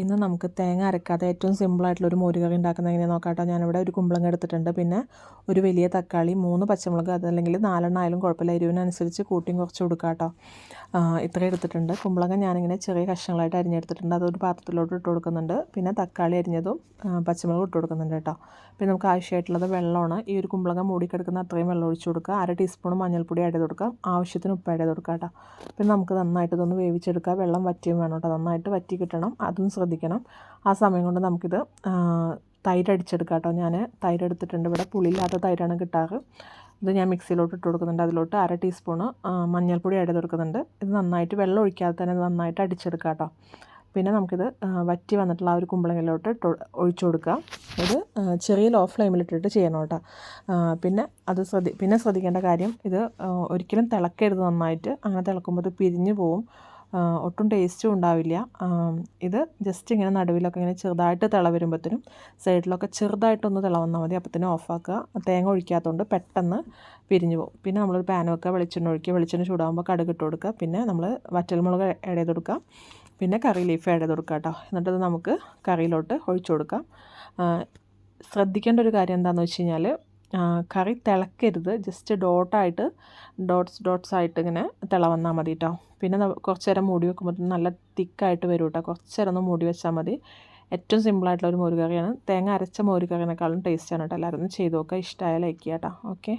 ഇന്ന് നമുക്ക് തേങ്ങ അരക്കാതെ ഏറ്റവും സിമ്പിളായിട്ടുള്ള ഒരു മോരുകറി ഉണ്ടാക്കുന്നത് എങ്ങനെ നോക്കാട്ടോ. കേട്ടോ ഞാനിവിടെ ഒരു കുമ്പളങ്ങ എടുത്തിട്ടുണ്ട്. പിന്നെ ഒരു വലിയ തക്കാളി മൂന്ന് പച്ചമുളക് അതല്ലെങ്കിൽ നാലെണ്ണം ആയാലും കുഴപ്പമില്ല. എരിവിനനുസരിച്ച് കൂട്ടിയും കുറച്ച് കൊടുക്കാം കേട്ടോ ഇത്ര എടുത്തിട്ടുണ്ട്. കുമ്പളങ്ങ ഞാനിങ്ങനെ ചെറിയ കഷ്ണങ്ങളായിട്ട് അരിഞ്ഞെടുത്തിട്ടുണ്ട്. അതൊരു പാത്രത്തിലോട്ട് ഇട്ട് കൊടുക്കുന്നുണ്ട്. പിന്നെ തക്കാളി അരിഞ്ഞതും പച്ചമുളക് ഇട്ട് കൊടുക്കുന്നുണ്ട് കേട്ടോ. പിന്നെ നമുക്ക് ആവശ്യമായിട്ടുള്ളത് വെള്ളമാണ്. ഈ ഒരു കുമ്പളങ്ങ മൂടിക്കിടക്കുന്ന അത്രയും വെള്ളം ഒഴിച്ച് കൊടുക്കുക. അര ടീസ്പൂൺ മഞ്ഞൾപ്പൊടി ആഡ് ചെയ്ത് കൊടുക്കാം ആവശ്യത്തിന് ഉപ്പ് ആഡ് ചെയ്ത് കേട്ടോ. പിന്നെ നമുക്ക് നന്നായിട്ട് ഇതൊന്ന് വേവിച്ചെടുക്കുക. വെള്ളം വറ്റിയും വേണം കേട്ടോ. നന്നായിട്ട് വറ്റി കിട്ടണം. അതും ശ്രദ്ധിക്കണം. ആ സമയം കൊണ്ട് നമുക്കിത് തൈര് അടിച്ചെടുക്കാം കേട്ടോ ഞാൻ തൈര് എടുത്തിട്ടുണ്ട്. ഇവിടെ പുളിയില്ലാത്ത തൈരാണ് കിട്ടാറ്. ഇത് ഞാൻ മിക്സിയിലോട്ട് ഇട്ട് കൊടുക്കുന്നുണ്ട്. അതിലോട്ട് അര ടീസ്പൂണ് മഞ്ഞൾപ്പൊടി ആഡ് കൊടുക്കുന്നുണ്ട്. ഇത് നന്നായിട്ട് വെള്ളം ഒഴിക്കാതെ തന്നെ നന്നായിട്ട് അടിച്ചെടുക്കാം കേട്ടോ പിന്നെ നമുക്കിത് വറ്റി വന്നിട്ടുള്ള ആ ഒരു കുമ്പളങ്ങയിലോട്ട് ഇട്ട് ഒഴിച്ചു കൊടുക്കുക ഇത് ചെറിയ ലോ ഫ്ലെയിമിലിട്ടിട്ട് ചെയ്യണം കേട്ടോ പിന്നെ അത് ശ്രദ്ധി പിന്നെ ശ്രദ്ധിക്കേണ്ട കാര്യം ഇത് ഒരിക്കലും തിളക്കരുത് നന്നായിട്ട്. അങ്ങനെ തിളക്കുമ്പോൾ ഇത് പിരിഞ്ഞു പോവും. ഒട്ടും ടേസ്റ്റും ഉണ്ടാവില്ല. ഇത് ജസ്റ്റ് ഇങ്ങനെ നടുവിലൊക്കെ ഇങ്ങനെ ചെറുതായിട്ട് തിള വരുമ്പോഴത്തേനും സൈഡിലൊക്കെ ചെറുതായിട്ടൊന്ന് തിള വന്നാൽ മതി. അപ്പത്തേനും ഓഫാക്കുക തേങ്ങ ഒഴിക്കാത്തതുകൊണ്ട് പെട്ടെന്ന് പിരിഞ്ഞു പോകും. പിന്നെ നമ്മളൊരു പാൻ വെക്കുക വെളിച്ചെണ്ണ ഒഴിക്കുക. വെളിച്ചെണ്ണ ചൂടാകുമ്പോൾ കടുക് ഇട്ട് കൊടുക്കുക. പിന്നെ നമ്മൾ വറ്റൽമുളക് ആഡ് ചെയ്ത് കൊടുക്കുക. പിന്നെ കറി ലീഫ് ആഡ് ചെയ്ത് കൊടുക്കുക കേട്ടോ എന്നിട്ടത് നമുക്ക് കറിയിലോട്ട് ഒഴിച്ചു കൊടുക്കാം. ശ്രദ്ധിക്കേണ്ട ഒരു കാര്യം എന്താണെന്ന് വെച്ച് കഴിഞ്ഞാൽ കറി തിളക്കരുത്. ജസ്റ്റ് ഡോട്ടായിട്ട് ഡോട്ട്സ് ഡോട്ട്സ് ആയിട്ട് ഇങ്ങനെ തിള വന്നാൽ മതി കേട്ടോ പിന്നെ കുറച്ച് നേരം മൂടി വെക്കുമ്പോൾ നല്ല തിക്കായിട്ട് വരും കേട്ടോ കുറച്ച് നേരം ഒന്ന് മൂടി വെച്ചാൽ മതി. ഏറ്റവും സിമ്പിളായിട്ടുള്ള ഒരു മോരുകറിയാണ്. തേങ്ങ അരച്ച മോരുകറിനേക്കാളും ടേസ്റ്റാണ് കേട്ടോ എല്ലാവരും ഒന്ന് ചെയ്ത് നോക്കുക ഇഷ്ടമായ ലൈക്ക് ചെയ്യാം കേട്ടോ ഓക്കെ